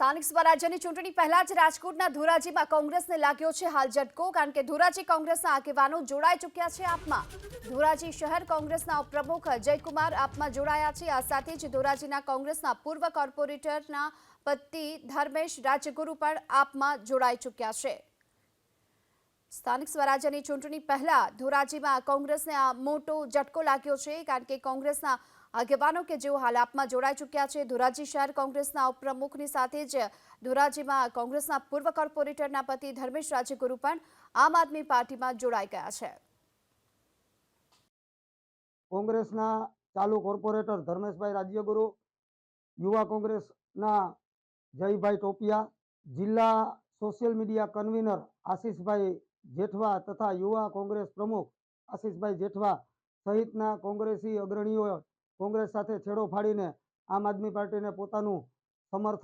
સ્થાનિક સ્વરાજ્યની ચૂંટણી પહેલા જ રાજકોટના ધોરાજીમાં કોંગ્રેસને લાગ્યો છે હાલ ઝટકો, કારણ કે ધોરાજી કોંગ્રેસના આગેવાનો જોડાઈ ચૂક્યા છે આપમાં. ધોરાજી શહેર કોંગ્રેસના પ્રમુખ જયકુમાર આપમાં જોડાયા છે. આ સાથે જ ધોરાજીના કોંગ્રેસના પૂર્વ કોર્પોરેટરના પતિ ધર્મેશ રાજગુરુ પણ આપમાં જોડાઈ ચૂક્યા છે. સ્થાનિક સ્વરાજ્યની ચૂંટણી પહેલા ધોરાજીમાં કોંગ્રેસને આ મોટો ઝટકો લાગ્યો છે, કારણ કે કોંગ્રેસના આગેવાનો કે જેઓ હાલ આપમાં જોડાઈ ચૂક્યા છે, ધોરાજી શહેર કોંગ્રેસના ઉપપ્રમુખની સાથે જ ધોરાજીમાં કોંગ્રેસના પૂર્વ કોર્પોરેટરના પતિ ધર્મેશ રાજગુરુ પણ આમ આદમી પાર્ટીમાં જોડાઈ ગયા છે. કોંગ્રેસના ચાલુ કોર્પોરેટર ધર્મેશભાઈ રાજ્યગુરુ, યુવા કોંગ્રેસના જયભાઈ ટોપિયા, જિલ્લા social media convener Ashishbhai Jethwa તથા યુવા કોંગ્રેસ પ્રમુખ આશીષભાઈ જેઠવા સહિતના કોંગ્રેસી અગ્રણીઓ કોંગ્રેસ સાથે છેડો ફાડીને આમ આદમી પાર્ટીને પોતાનું સમર્થન